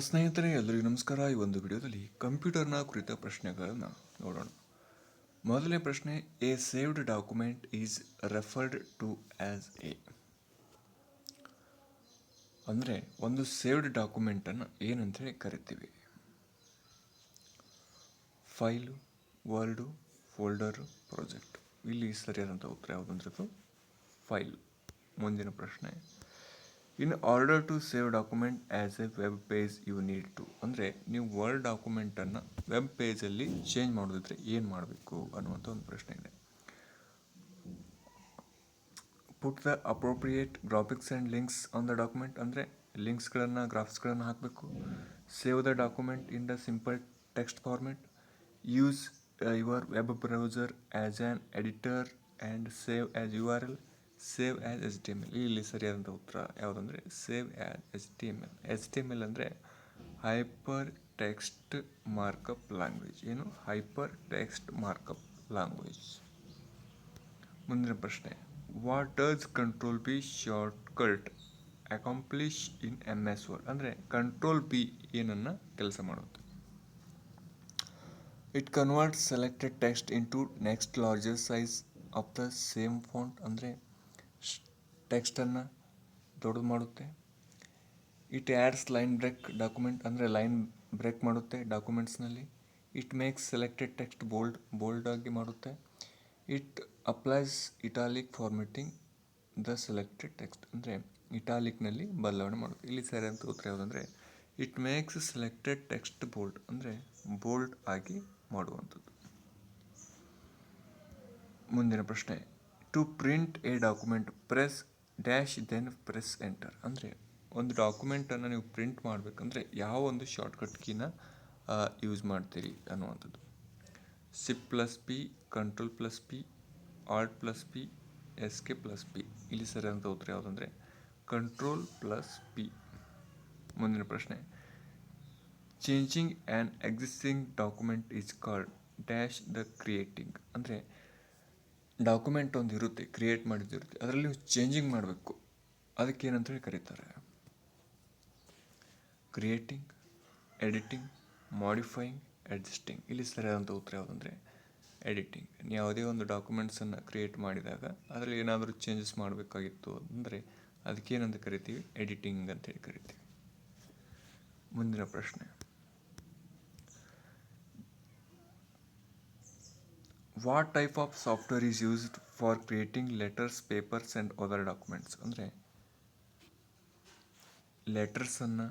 ಸ್ನೇಹಿತರೆ ಎಲ್ಲರಿಗೂ ನಮಸ್ಕಾರ. ಈ ಒಂದು ವಿಡಿಯೋದಲ್ಲಿ ಕಂಪ್ಯೂಟರ್ನ ಕುರಿತ ಪ್ರಶ್ನೆಗಳನ್ನು ನೋಡೋಣ. ಮೊದಲನೇ ಪ್ರಶ್ನೆ a saved document is referred to as a ಅಂದರೆ, ಒಂದು ಸೇವ್ಡ್ ಡಾಕ್ಯುಮೆಂಟನ್ನು ಏನಂತೇಳಿ ಕರಿತೀವಿ? File, word, folder, project. ಇಲ್ಲಿ ಸರಿಯಾದಂಥ ಉತ್ತರ ಯಾವುದಂದ್ರದ್ದು ಫೈಲ್. ಮುಂದಿನ ಪ್ರಶ್ನೆ in order to save document as a web page you need to ಅಂದರೆ ನೀವು ವರ್ಡ್ ಡಾಕ್ಯುಮೆಂಟನ್ನು ವೆಬ್ ಪೇಜಲ್ಲಿ ಚೇಂಜ್ ಮಾಡೋದಿದ್ರೆ ಏನು ಮಾಡಬೇಕು ಅನ್ನುವಂಥ ಒಂದು ಪ್ರಶ್ನೆ ಇದೆ. Put the appropriate graphics and links on the document ಅಂದರೆ ಲಿಂಕ್ಸ್ಗಳನ್ನು ಗ್ರಾಫಿಕ್ಸ್ಗಳನ್ನು ಹಾಕಬೇಕು. Save the document in the simple text format use your web browser as an editor and save as U R L save as S T M L ಇಲ್ಲಿ ಸರಿಯಾದಂಥ ಉತ್ತರ ಯಾವುದಂದರೆ save as S T M L S T M L ಅಂದರೆ hyper text markup language. ಏನು? Hyper text markup language. ಮುಂದಿನ ಪ್ರಶ್ನೆ. What does control B shortcut accomplish in M S word ಅಂದರೆ control B ಏನನ್ನು ಕೆಲಸ ಮಾಡುತ್ತೆ? It convert selected text into next larger size of the same font ಅಂದರೆ ಟೆಕ್ಸ್ಟನ್ನು ದೊಡ್ಡದು ಮಾಡುತ್ತೆ. It adds line break document ಅಂದರೆ ಲೈನ್ ಬ್ರೇಕ್ ಮಾಡುತ್ತೆ ಡಾಕ್ಯುಮೆಂಟ್ಸ್ನಲ್ಲಿ. It makes selected text bold bold ಆಗಿ ಮಾಡುತ್ತೆ. It applies italic formatting the selected text ಅಂದರೆ ಇಟಾಲಿಕ್ನಲ್ಲಿ ಬದಲಾವಣೆ ಮಾಡುತ್ತೆ. ಇಲ್ಲಿ ಸರಿಯಾದಂಥ ಉತ್ತರ ಯಾವುದಂದರೆ, it makes selected text bold ಅಂದರೆ ಬೋಲ್ಡ್ ಆಗಿ ಮಾಡುವಂಥದ್ದು. ಮುಂದಿನ ಪ್ರಶ್ನೆ to print a document press dash then press enter ಅಂದರೆ ಒಂದು ಡಾಕ್ಯುಮೆಂಟನ್ನು ನೀವು ಪ್ರಿಂಟ್ ಮಾಡಬೇಕಂದ್ರೆ ಯಾವ ಒಂದು ಶಾರ್ಟ್ಕಟ್ ಕೀನ ಯೂಸ್ ಮಾಡ್ತೀರಿ ಅನ್ನುವಂಥದ್ದು. Shift plus P control plus P alt plus P S K plus P ಇಲ್ಲಿ ಸರಿಯಾದಂಥ ಉತ್ತರ ಯಾವುದಂದರೆ ಕಂಟ್ರೋಲ್ ಪ್ಲಸ್ ಪಿ ಮುಂದಿನ ಪ್ರಶ್ನೆ. Changing an existing document is called dash the creating ಅಂದರೆ ಡಾಕ್ಯುಮೆಂಟ್ ಒಂದು ಇರುತ್ತೆ ಕ್ರಿಯೇಟ್ ಮಾಡಿದಿರುತ್ತೆ ಅದರಲ್ಲಿ ಚೇಂಜಿಂಗ್ ಮಾಡಬೇಕು. ಅದಕ್ಕೆ ಏನಂತೇಳಿ ಕರೀತಾರೆ? ಕ್ರಿಯೇಟಿಂಗ್ ಎಡಿಟಿಂಗ್ ಮಾಡಿಫೈಯಿಂಗ್ ಅಡ್ಜಸ್ಟಿಂಗ್ ಇಲ್ಲಿ ಸರಿಯಾದಂಥ ಉತ್ತರ ಯಾವುದಂದರೆ ಎಡಿಟಿಂಗ್ ಯಾವುದೇ ಒಂದು ಡಾಕ್ಯುಮೆಂಟ್ಸನ್ನು ಕ್ರಿಯೇಟ್ ಮಾಡಿದಾಗ ಅದರಲ್ಲಿ ಏನಾದರೂ ಚೇಂಜಸ್ ಮಾಡಬೇಕಾಗಿತ್ತು ಅಂದರೆ ಅದಕ್ಕೇನಂತ ಕರಿತೀವಿ? ಎಡಿಟಿಂಗ್ ಅಂತೇಳಿ ಕರಿತೀವಿ. ಮುಂದಿನ ಪ್ರಶ್ನೆ. What type of software is used for creating letters papers and other documents ಅಂದರೆ ಲೆಟರ್ಸನ್ನು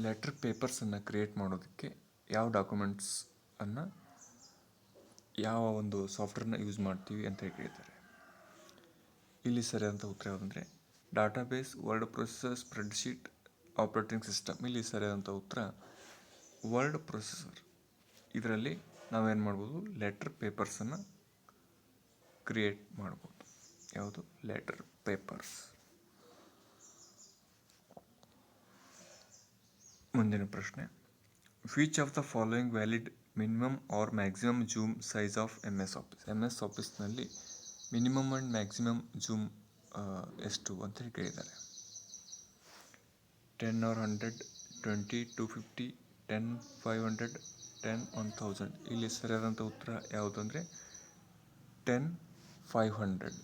ಲೆಟರ್ ಪೇಪರ್ಸನ್ನು ಕ್ರಿಯೇಟ್ ಮಾಡೋದಕ್ಕೆ ಯಾವ ಡಾಕ್ಯುಮೆಂಟ್ಸನ್ನು ಯಾವ ಒಂದು ಸಾಫ್ಟ್ವೇರ್ನ ಯೂಸ್ ಮಾಡ್ತೀವಿ ಅಂತ ಕೇಳ್ತಾರೆ. ಇಲ್ಲಿ ಸರಿಯಾದಂಥ ಉತ್ತರ ಯಾವುದಂದರೆ database word processor spreadsheet operating system ಇಲ್ಲಿ ಸರಿಯಾದಂಥ ಉತ್ತರ ವರ್ಡ್ ಪ್ರೊಸೆಸರ್ ಇದರಲ್ಲಿ ನಾವೇನು ಮಾಡ್ಬೋದು? ಲೆಟ್ರ್ ಪೇಪರ್ಸನ್ನು ಕ್ರಿಯೇಟ್ ಮಾಡ್ಬೋದು. ಯಾವುದು? ಲೆಟರ್ ಪೇಪರ್ಸ್ ಮುಂದಿನ ಪ್ರಶ್ನೆ. Which of the following valid minimum or maximum zoom size of M S office M S ಆಫೀಸ್ನಲ್ಲಿ ಮಿನಿಮಮ್ ಆ್ಯಂಡ್ ಮ್ಯಾಕ್ಸಿಮಮ್ ಜೂಮ್ ಎಷ್ಟು ಅಂತ ಹೇಳಿ ಕೇಳಿದ್ದಾರೆ. Ten or hundred twenty to fifty ten five hundred ten one thousand ಇಲ್ಲಿ ಸರಿಯಾದಂಥ ಉತ್ತರ ಯಾವುದು ಅಂದರೆ ಟೆನ್ ಫೈವ್ ಹಂಡ್ರೆಡ್